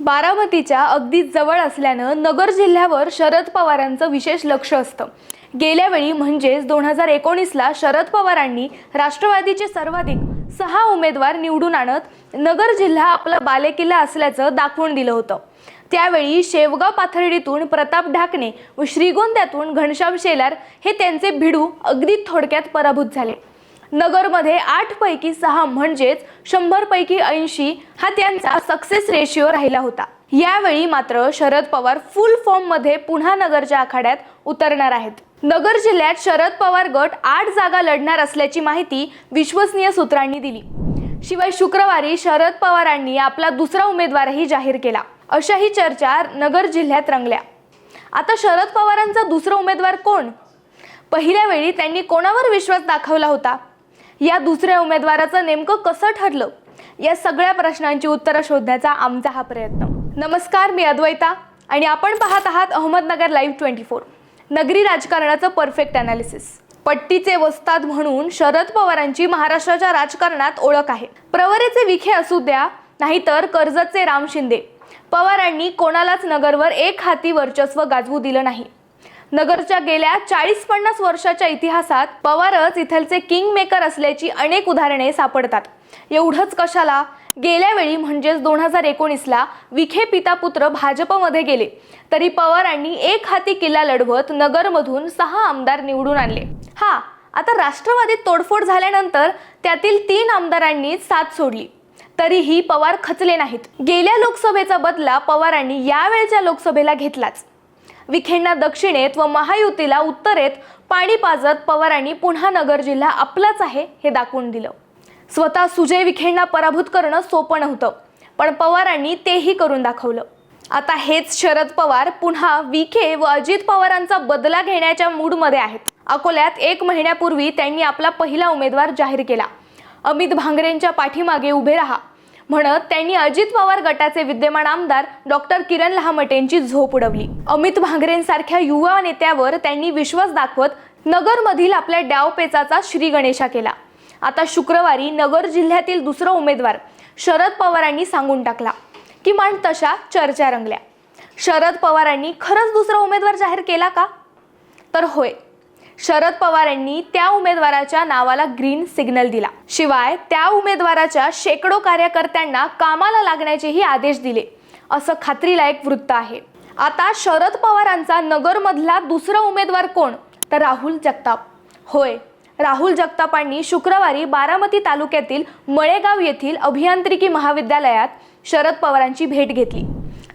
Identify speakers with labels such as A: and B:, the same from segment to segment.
A: बारामतीच्या अगदी जवळ असल्यानं नगर जिल्ह्यावर शरद पवारांचं विशेष लक्ष असतं. गेल्यावेळी म्हणजेच दोन हजार एकोणीसला शरद पवारांनी राष्ट्रवादीचे सर्वाधिक सहा उमेदवार निवडून आणत नगर जिल्हा आपला बालेकिल्ला असल्याचं दाखवून दिलं होतं. त्यावेळी शेवगाव पाथर्डीतून प्रताप ढाकणे व श्रीगोंद्यातून घनश्याम शेलार हे त्यांचे भिडू अगदी थोडक्यात पराभूत झाले. नगरमध्ये आठ पैकी सहा म्हणजेच शंभर पैकी ऐंशी हा त्यांचा सक्सेस रेशिओ राहिला होता. यावेळी मात्र शरद पवार फुल फॉर्ममध्ये पुन्हा नगरच्या आखाड्यात उतरणार आहेत. नगर जिल्ह्यात शरद पवार गट आठ जागा लढणार असल्याची माहिती विश्वसनीय सूत्रांनी दिली. शिवाय शुक्रवारी शरद पवारांनी आपला दुसरा उमेदवारही जाहीर केला. अशाही चर्चा नगर जिल्ह्यात रंगल्या. आता शरद पवारांचा दुसरा उमेदवार कोण? पहिल्या वेळी त्यांनी कोणावर विश्वास दाखवला होता? या दुसऱ्या उमेदवाराचं नेमकं कसं ठरलं? या सगळ्या प्रश्नांची उत्तरं शोधण्याचा आमचा हा प्रयत्न. नमस्कार मी अद्वैता आणि आपण पाहत आहात अहमदनगर लाईव्ह ट्वेंटी फोर नगरी राजकारणाचं परफेक्ट अनालिसिस पट्टीचे वस्ताद म्हणून शरद पवारांची महाराष्ट्राच्या राजकारणात ओळख आहे. प्रवरेचे विखे असू द्या नाहीतर कर्जतचे राम शिंदे. पवारांनी कोणालाच नगरवर एक हाती वर्चस्व गाजवू दिलं नाही. नगरच्या गेल्या चाळीस पन्नास वर्षाच्या इतिहासात पवारच इथलचे किंग मेकर असल्याची अनेक उदाहरणे सापडतात. एवढंच कशाला? गेल्या वेळी म्हणजेच दोन हजार एकोणीसला विखे पिता पुत्र भाजपमध्ये गेले. तरी पवारांनी एक हाती किल्ला लढवत नगरमधून सहा आमदार निवडून आणले. हा आता राष्ट्रवादीत तोडफोड झाल्यानंतर त्यातील तीन आमदारांनी साथ सोडली. तरीही पवार खचले नाहीत. गेल्या लोकसभेचा बदला पवारांनी यावेळच्या लोकसभेला घेतलाच. विखेंना दक्षिणेत व महायुतीला उत्तरेत पाणी पाजत पवारांनी पुन्हा नगर जिल्हा आपलाच आहे हे दाखवून दिलं. स्वतः सुजय विखेंना पराभूत करणं सोपं नव्हतं पण पवारांनी तेही करून दाखवलं. आता हेच शरद पवार पुन्हा विखे व अजित पवारांचा बदला घेण्याच्या मूडमध्ये आहेत. अकोल्यात एक महिन्यापूर्वी त्यांनी आपला पहिला उमेदवार जाहीर केला. अमित भांगरेंच्या पाठीमागे उभे राहा. म्हणत त्यांनी अजित पवार गटाचे विद्यमान आमदार डॉक्टर किरण लहामटेंची झोप उडवली. अमित भांगरेंसारख्या युवा नेत्यावर त्यांनी विश्वास दाखवत नगरमधील आपल्या डावपेचाचा श्री गणेशा केला. आता शुक्रवारी नगर जिल्ह्यातील दुसरा उमेदवार शरद पवारांनी सांगून टाकला. किमान तशा चर्चा रंगल्या. शरद पवारांनी खरंच दुसरा उमेदवार जाहीर केला का? तर होय. शरद पवारांनी त्या उमेदवाराच्या नावाला ग्रीन सिग्नल दिला. शिवाय त्या उमेदवाराच्या शेकडो कार्यकर्त्यांना कामाला लागण्याचेही आदेश दिले. असं खात्रीलायक वृत्त आहे. आता शरद पवारांचा नगरमधला दुसरा उमेदवार कोण? तर राहुल जगताप. होय राहुल जगतापांनी शुक्रवारी बारामती तालुक्यातील मळेगाव येथील अभियांत्रिकी महाविद्यालयात शरद पवारांची भेट घेतली.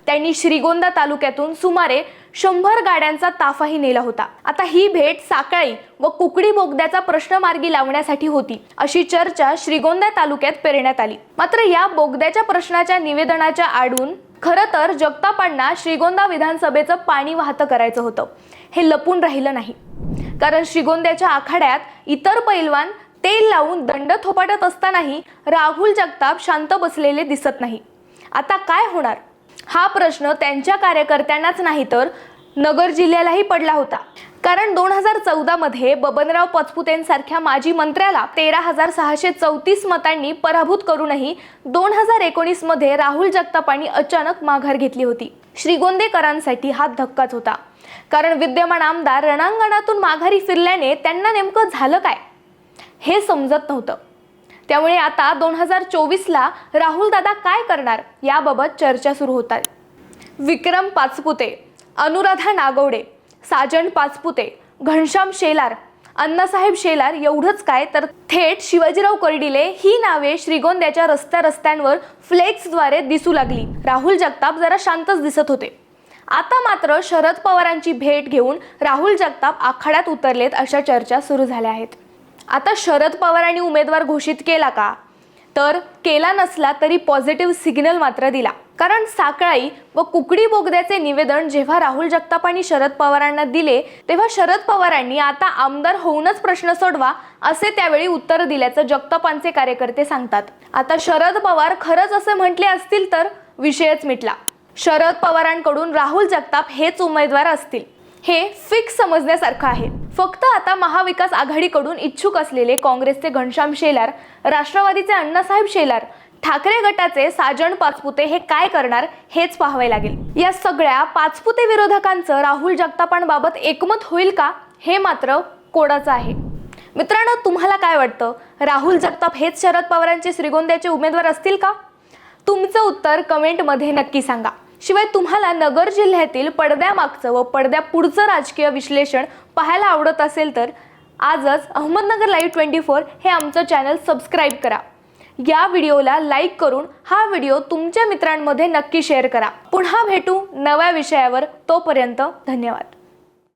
A: त्यांनी श्रीगोंदा तालुक्यातून सुमारे शंभर गाड्यांचा ताफाही नेला होता. आता ही भेट साकळी व कुकडी बोगद्याचा प्रश्न मार्गी लावण्यासाठी होती अशी चर्चा श्रीगोंदा तालुक्यात पेरण्यात आली. मात्र या बोगद्याच्या प्रश्नाच्या निवेदनाच्या आडून खरं तर जगतापांना श्रीगोंदा विधानसभेचं पाणी वाहतं करायचं होतं. हे लपून राहिलं नाही. कारण श्रीगोंद्याच्या आखाड्यात इतर पैलवान तेल लावून दंड थोपाटत असतानाही राहुल जगताप शांत बसलेले दिसत नाही. आता काय होणार? हा प्रश्न त्यांच्या कार्यकर्त्यांनाच नाही तर नगर जिल्ह्यालाही पडला होता. कारण दोन हजार चौदामध्ये बबनराव पचपुतेंसारख्या माजी मंत्र्याला तेरा हजार सहाशे चौतीस मतांनी पराभूत करूनही दोन हजार एकोणीसमध्ये राहुल जगतापांनी अचानक माघार घेतली होती. श्रीगोंदेकरांसाठी हा धक्काच होता. कारण विद्यमान आमदार रणांगणातून माघारी फिरल्याने त्यांना नेमकं झालं काय? हे समजत नव्हतं. त्यामुळे आता दोन हजार चोवीसला राहुल दादा काय करणार याबाबत चर्चा सुरू होतात विक्रम पाचपुते अनुराधा नागवडे साजन पाचपुते घनश्याम शेलार अण्णासाहेब शेलार एवढंच काय तर थेट शिवाजीराव कर्डिले ही नावे श्रीगोंद्याच्या रस्त्या रस्त्यांवर फ्लेक्सद्वारे दिसू लागली. राहुल जगताप जरा शांतच दिसत होते. आता मात्र शरद पवारांची भेट घेऊन राहुल जगताप आखाड्यात उतरलेत अशा चर्चा सुरू झाल्या आहेत. आता शरद पवारांनी उमेदवार घोषित केला का? तर केला नसला तरी पॉझिटिव्ह सिग्नल मात्र दिला. कारण साकळाई व कुकडी बोगद्याचे निवेदन जेव्हा राहुल जगतापांनी शरद पवारांना दिले तेव्हा शरद पवारांनी आता आमदार होऊनच प्रश्न सोडवा असे त्यावेळी उत्तर दिल्याचं जगतापांचे कार्यकर्ते सांगतात. आता शरद पवार खरंच असे म्हटले असतील तर विषयच मिटला. शरद पवारांकडून राहुल जगताप हेच उमेदवार असतील. हे फिक्स समजण्यासारखं आहे. फक्त आता महाविकास आघाडीकडून इच्छुक असलेले काँग्रेसचे घनश्याम शेलार राष्ट्रवादीचे अण्णासाहेब शेलार ठाकरे गटाचे साजन पाचपुते हे काय करणार हेच पाहावे लागेल. या सगळ्या पाचपुते विरोधकांचं राहुल जगतापांबाबत एकमत होईल का हे मात्र कोडाचं आहे. मित्रांनो तुम्हाला काय वाटतं? राहुल जगताप हेच शरद पवारांचे श्रीगोंद्याचे उमेदवार असतील का? तुमचं उत्तर कमेंटमध्ये नक्की सांगा. शिवाय तुम्हाला नगर जिल्ह्यातील पडद्यामागचं व पडद्या पुढचं राजकीय विश्लेषण पाहायला आवडत असेल तर आजच अहमदनगर लाईव्ह ट्वेंटी फोर हे आमचं चॅनल सबस्क्राईब करा. या व्हिडिओला लाईक करून हा व्हिडिओ तुमच्या मित्रांमध्ये नक्की शेअर करा. पुन्हा भेटू नव्या विषयावर. तोपर्यंत धन्यवाद.